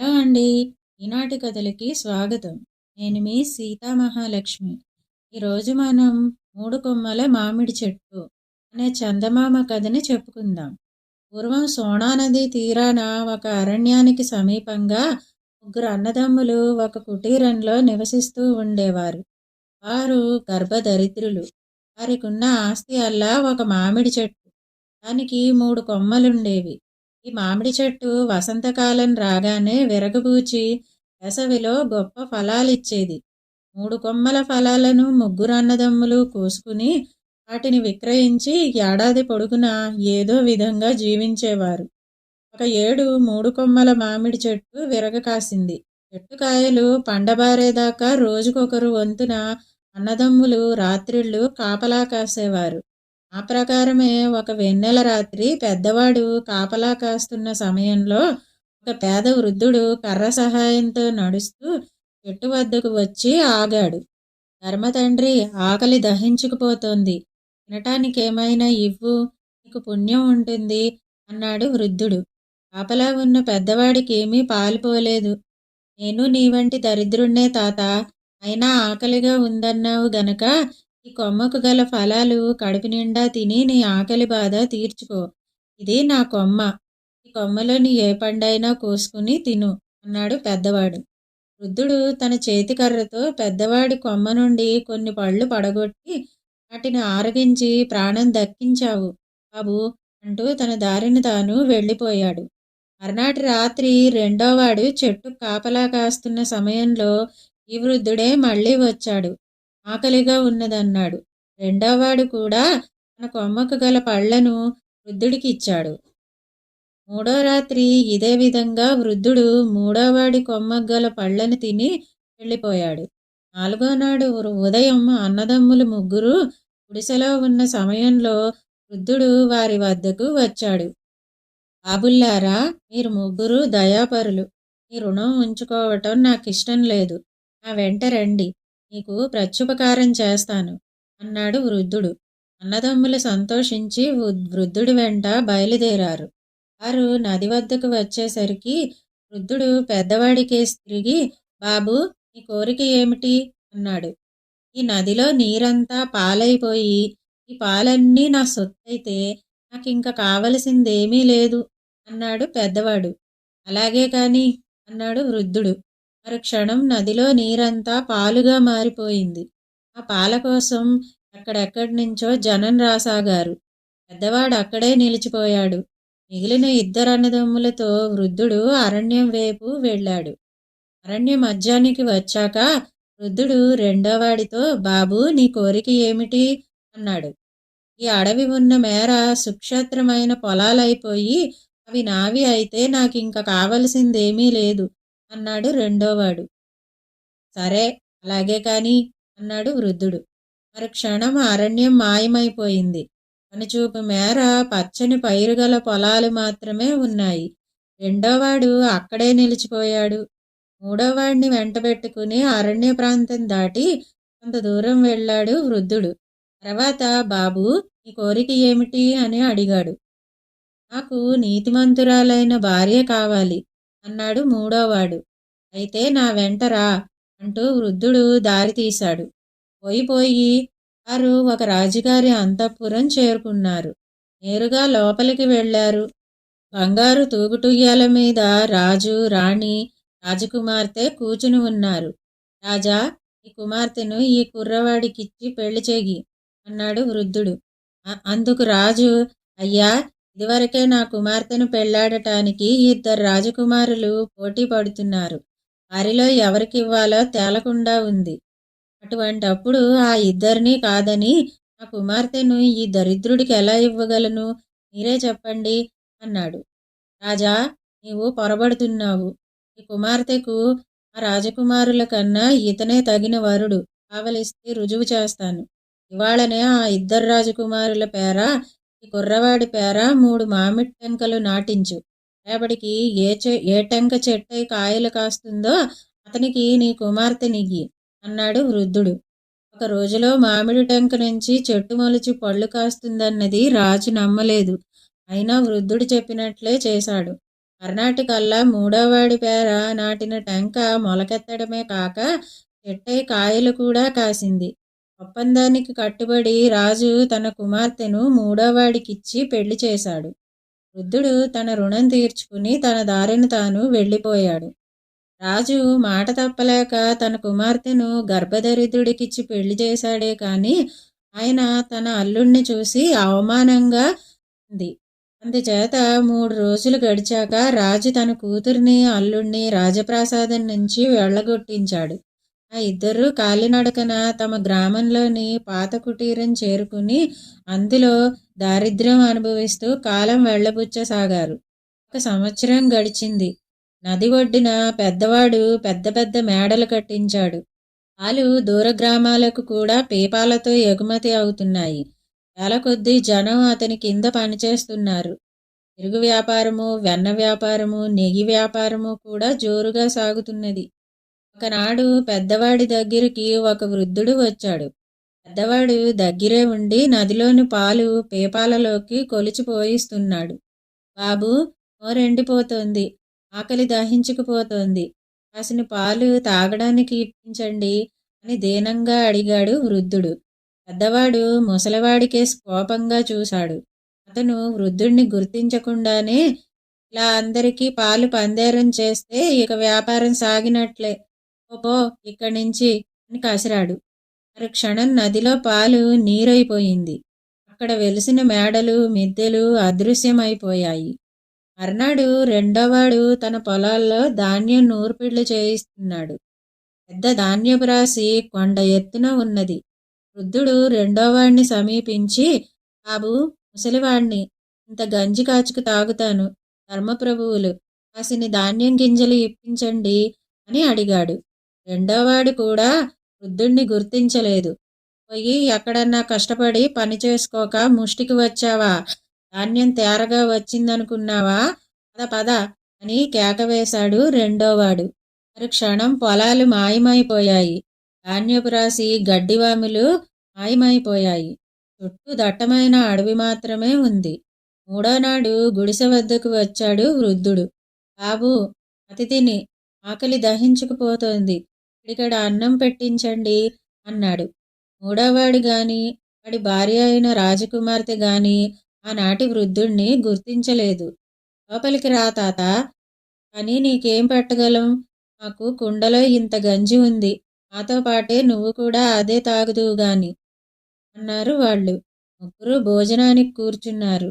Hello అండి. ఈనాటి కథలకి స్వాగతం. నేను మీ సీతామహాలక్ష్మి. ఈరోజు మనం మూడు కొమ్మల మామిడి చెట్టు అనే చందమామ కథని చెప్పుకుందాం. పూర్వం సోనా నది తీరాన ఒక అరణ్యానికి సమీపంగా ముగ్గురు అన్నదమ్ములు ఒక కుటీరంలో నివసిస్తూ ఉండేవారు. వారు గర్భదరిద్రులు వారికి ఉన్న ఆస్తి అల్లా ఒక మామిడి చెట్టు. దానికి మూడు కొమ్మలుండేవి. ఈ మామిడి చెట్టు వసంతకాలం రాగానే విరగబూచి వేసవిలో గొప్ప ఫలాలిచ్చేది. మూడు కొమ్మల ఫలాలను ముగ్గురు అన్నదమ్ములు కోసుకుని వాటిని విక్రయించి ఏడాది పొడుగున ఏదో విధంగా జీవించేవారు. ఒక ఏడు మూడు కొమ్మల మామిడి చెట్టు విరగ కాసింది. చెట్టు కాయలు పండబారేదాకా రోజుకొకరు వంతున అన్నదమ్ములు రాత్రిళ్ళు కాపలా కాసేవారు. ఆ ప్రకారమే ఒక వెన్నెల రాత్రి పెద్దవాడు కాపలా కాస్తున్న సమయంలో ఒక పేద వృద్ధుడు కర్ర సహాయంతో నడుస్తూ చెట్టు వద్దకు వచ్చి ఆగాడు. ధర్మతండ్రి ఆకలి దహించుకుపోతోంది. తినటానికి ఏమైనా ఇవ్వు నీకు పుణ్యం ఉంటుంది అన్నాడు వృద్ధుడు. కాపలా ఉన్న పెద్దవాడికి ఏమీ పాలుపోలేదు నేను నీ వంటి దరిద్రుణ్ణే తాత అయినా ఆకలిగా ఉందన్నావు గనక ఈ కొమ్మకు గల ఫలాలు కడుపు నిండా తిని నీ ఆకలి బాధ తీర్చుకో. ఇది నా కొమ్మ. ఈ కొమ్మలోని ఏ పండైనా కోసుకుని తిను అన్నాడు పెద్దవాడు. వృద్ధుడు తన చేతికర్రతో పెద్దవాడి కొమ్మ నుండి కొన్ని పళ్ళు పడగొట్టి వాటిని ఆరగించి ప్రాణం దక్కించావు బాబు అంటూ తన దారిని తాను వెళ్ళిపోయాడు. మర్నాటి రాత్రి రెండోవాడు చెట్టు కాపలా కాస్తున్న సమయంలో ఈ వృద్ధుడే మళ్ళీ వచ్చాడు. ఆకలిగా ఉన్నదన్నాడు. రెండోవాడు కూడా తన కొమ్మకు గల పళ్ళను వృద్ధుడికి ఇచ్చాడు. మూడో రాత్రి ఇదే విధంగా వృద్ధుడు మూడోవాడి కొమ్మకు గల పళ్ళను తిని వెళ్ళిపోయాడు. నాలుగో నాడు ఉదయం అన్నదమ్ములు ముగ్గురు గుడిసెలో ఉన్న సమయంలో వృద్ధుడు వారి వద్దకు వచ్చాడు. బాబుల్లారా మీరు ముగ్గురు దయాపరులు. మీ రుణం ఉంచుకోవటం నాకు ఇష్టం లేదు. నా వెంట రండి. నీకు ప్రత్యుపకారం చేస్తాను అన్నాడు వృద్ధుడు. అన్నదమ్ములు సంతోషించి వృద్ధుడి వెంట బయలుదేరారు. వారు నది వద్దకు వచ్చేసరికి వృద్ధుడు పెద్దవాడికేసి తిరిగి బాబు నీ కోరిక ఏమిటి? అన్నాడు. ఈ నదిలో నీరంతా పాలైపోయి ఈ పాలన్నీ నా సొత్తైతే నాకు ఇంకా కావలసిందేమీ లేదు అన్నాడు పెద్దవాడు. అలాగే కాని అన్నాడు వృద్ధుడు. మరుక్షణం నదిలో నీరంతా పాలుగా మారిపోయింది. ఆ పాల కోసం ఎక్కడెక్కడి నుంచో జనం రాసాగారు. పెద్దవాడు అక్కడే నిలిచిపోయాడు. మిగిలిన ఇద్దరు అన్నదమ్ములతో వృద్ధుడు అరణ్యం వైపు వెళ్ళాడు. అరణ్య మధ్యానికి వచ్చాక వృద్ధుడు రెండోవాడితో బాబు నీ కోరిక ఏమిటి? అన్నాడు. ఈ అడవి ఉన్న మేర సుక్షేత్రమైన పొలాలైపోయి అవి నావి అయితే నాకు ఇంకా కావలసిందేమీ లేదు. అన్నాడు రెండోవాడు. సరే అలాగే కాని అన్నాడు వృద్ధుడు. మరి క్షణం అరణ్యం మాయమైపోయింది. కనుచూపు మేర పచ్చని పైరుగల పొలాలు మాత్రమే ఉన్నాయి. రెండోవాడు అక్కడే నిలిచిపోయాడు. మూడోవాడిని వెంటబెట్టుకుని అరణ్య ప్రాంతం దాటి కొంత దూరం వెళ్ళాడు వృద్ధుడు. తర్వాత బాబు నీ కోరిక ఏమిటి? అని అడిగాడు. నాకు నీతిమంతురాలైన భార్య కావాలి. అన్నాడు మూడోవాడు. అయితే నా వెంటరా అంటూ వృద్ధుడు దారి తీశాడు. పోయిపోయి వారు ఒక రాజుగారి అంతఃపురం చేరుకున్నారు. నేరుగా లోపలికి వెళ్ళారు. బంగారు తూగుటుయ్యాల మీద రాజు రాణి రాజకుమార్తె కూచుని ఉన్నారు. రాజా ఈ కుమార్తెను ఈ కుర్రవాడికిచ్చి పెళ్ళి చెయ్యి అన్నాడు వృద్ధుడు. అందుకు రాజు అయ్యా ఇదివరకే నా కుమార్తెను పెళ్ళాడటానికి ఇద్దరు రాజకుమారులు పోటీ పడుతున్నారు. వారిలో ఎవరికి ఇవ్వాలో తేలకుండా ఉంది. అటువంటప్పుడు ఆ ఇద్దరిని కాదని నా కుమార్తెను ఈ దరిద్రుడికి ఎలా ఇవ్వగలను? మీరే చెప్పండి అన్నాడు. రాజా నీవు పొరబడుతున్నావు. ఈ కుమార్తెకు ఆ రాజకుమారుల కన్నా ఇతనే తగిన వరుడు. కావలిస్తే రుజువు చేస్తాను. ఇవాళనే ఆ ఇద్దరు రాజకుమారుల పేర ఈ కుర్రవాడి పేర మూడు మామిడి టెంకలు నాటించు. రేపటికి ఏ చె ఏ టెంక చెట్టై కాయలు కాస్తుందో అతనికి నీ కుమార్తె నిగ్గి అన్నాడు వృద్ధుడు. ఒక రోజులో మామిడి టెంక నుంచి చెట్టు మొలిచి పళ్ళు కాస్తుందన్నది రాజు నమ్మలేదు. అయినా వృద్ధుడు చెప్పినట్లే చేశాడు. కర్ణాటకల్లా మూడోవాడి పేర నాటిన టెంక మొలకెత్తడమే కాక చెట్టై కాయలు కూడా కాసింది. ఒప్పందానికి కట్టుబడి రాజు తన కుమార్తెను మూడోవాడికిచ్చి పెళ్ళి చేశాడు. వృద్ధుడు తన రుణం తీర్చుకుని తన దారిని తాను వెళ్ళిపోయాడు. రాజు మాట తప్పలేక తన కుమార్తెను గర్భదరిద్రుడికిచ్చి పెళ్ళి చేశాడే కానీ ఆయన తన అల్లుణ్ణి చూసి అవమానంగా ఉంది. అందుచేత మూడు రోజులు గడిచాక రాజు తన కూతుర్ని అల్లుణ్ణి రాజప్రాసాదం నుంచి వెళ్ళగొట్టించాడు. ఆ ఇద్దరు కాలినడకన తమ గ్రామంలోని పాత కుటీరం చేరుకుని అందులో దారిద్ర్యం అనుభవిస్తూ కాలం వెళ్ళబుచ్చసాగారు ఒక సంవత్సరం గడిచింది. నది ఒడ్డిన పెద్దవాడు పెద్ద పెద్ద మేడలు కట్టించాడు. పాలు దూర గ్రామాలకు కూడా పీపాలతో ఎగుమతి అవుతున్నాయి. వేల కొద్దీ జనం అతని కింద పనిచేస్తున్నారు. పెరుగు వ్యాపారము వెన్న వ్యాపారము నెయ్యి వ్యాపారము కూడా జోరుగా సాగుతున్నది. ఒకనాడు పెద్దవాడి దగ్గరికి ఒక వృద్ధుడు వచ్చాడు. పెద్దవాడు దగ్గరే ఉండి నదిలోని పాలు పీపాలలోకి కొలిచి పోయిస్తున్నాడు బాబు నోరెండిపోతోంది ఆకలి దహించుకుపోతోంది. కాసిన పాలు తాగడానికి ఇప్పించండి అని దీనంగా అడిగాడు వృద్ధుడు. పెద్దవాడు ముసలివాడికేసి కోపంగా చూశాడు. అతను వృద్ధుడిని గుర్తించకుండానే ఇలా అందరికీ పాలు పందేరం చేస్తే ఇక వ్యాపారం సాగినట్లే. ఓపో ఇక్కడి నుంచి అని కసిరాడు. మరి క్షణం నదిలో పాలు నీరైపోయింది. అక్కడ వెలిసిన మేడలు మిద్దెలు అదృశ్యమైపోయాయి. మర్నాడు రెండోవాడు తన పొలాల్లో ధాన్యం నూర్పిళ్ళు చేయిస్తున్నాడు. పెద్ద ధాన్యపు రాశి కొండ ఎత్తున ఉన్నది. వృద్ధుడు రెండోవాడిని సమీపించి బాబు ముసలివాడిని ఇంత గంజి కాచుకు తాగుతాను ధర్మప్రభువులు కాసిని ధాన్యం గింజలు ఇప్పించండి అని అడిగాడు. రెండోవాడు కూడా వృద్ధుణ్ణి గుర్తించలేదు. పోయి ఎక్కడన్నా కష్టపడి పని చేసుకోక ముష్టికి వచ్చావా? ధాన్యం తేరగా వచ్చిందనుకున్నావా? పద పద అని కేకవేశాడు రెండోవాడు. మరి క్షణం పొలాలు మాయమైపోయాయి. ధాన్యపు రాసి గడ్డివాములు మాయమైపోయాయి. చుట్టూ దట్టమైన అడవి మాత్రమే ఉంది. మూడోనాడు గుడిసె వద్దకు వచ్చాడు వృద్ధుడు. బాబు అతిథిని ఆకలి దహించుకుపోతోంది. ఇక్కడ అన్నం పెట్టించండి అన్నాడు. మూడోవాడు గాని వాడి భార్య అయిన రాజకుమార్తె గాని ఆనాటి వృద్ధుణ్ణి గుర్తించలేదు. లోపలికి రా తాత కానీ నీకేం పెట్టగలం? మాకు కుండలో ఇంత గంజి ఉంది. మాతో పాటే నువ్వు కూడా అదే తాగుదువు గాని అన్నారు వాళ్ళు. ముగ్గురు భోజనానికి కూర్చున్నారు.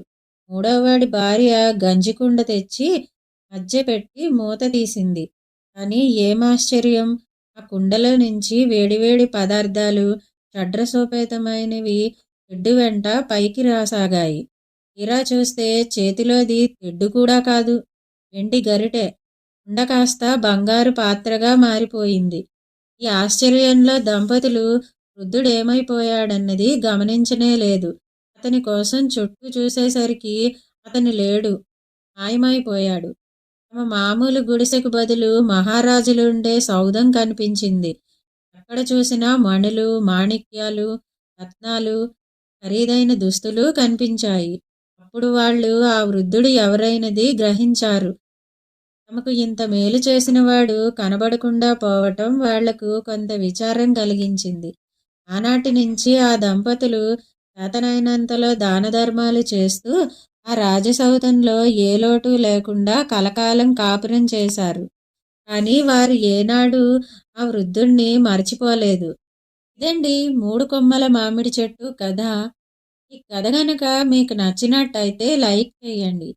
మూడోవాడి భార్య గంజి కుండ తెచ్చి మధ్య పెట్టి మూత తీసింది. కానీ ఏమాశ్చర్యం ఆ కుండలో నుంచి వేడివేడి పదార్థాలు షడ్రసోపేతమైనవి తెడ్డు వెంట పైకి రాసాగాయి. తీరా చూస్తే చేతిలోది తెడ్డు కూడా కాదు వెండి గరిటె. కుండ కాస్త బంగారు పాత్రగా మారిపోయింది. ఈ ఆశ్చర్యంలో దంపతులు వృద్ధుడేమైపోయాడన్నది గమనించనే లేదు. అతని కోసం చుట్టూ చూసేసరికి అతను లేడు మాయమైపోయాడు. మామూలు గుడిసెకు బదులు మహారాజులుండే సౌధం కనిపించింది. ఎక్కడ చూసినా మణులు మాణిక్యాలు రత్నాలు ఖరీదైన దుస్తులు కనిపించాయి. అప్పుడు వాళ్ళు ఆ వృద్ధుడు ఎవరైనది గ్రహించారు. తమకు ఇంత మేలు చేసిన వాడు కనబడకుండా పోవటం వాళ్ళకు కొంత విచారం కలిగించింది. ఆనాటి నుంచి ఆ దంపతులు చేతనైనంతలో దాన ధర్మాలు చేస్తూ ఆ రాజసౌధంలో ఏ లోటు లేకుండా కలకాలం కాపురం చేశారు. కానీ వారు ఏనాడు ఆ వృద్ధుణ్ణి మర్చిపోలేదు. ఇదండి మూడు కొమ్మల మామిడి చెట్టు కథ. ఈ కథ గనక మీకు నచ్చినట్టయితే లైక్ చేయండి.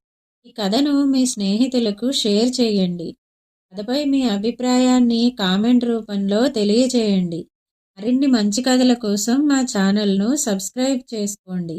ఈ కథను మీ స్నేహితులకు షేర్ చేయండి. కథపై మీ అభిప్రాయాన్ని కామెంట్ రూపంలో తెలియజేయండి. మరిన్ని మంచి కథల కోసం మా ఛానల్ను సబ్స్క్రైబ్ చేసుకోండి.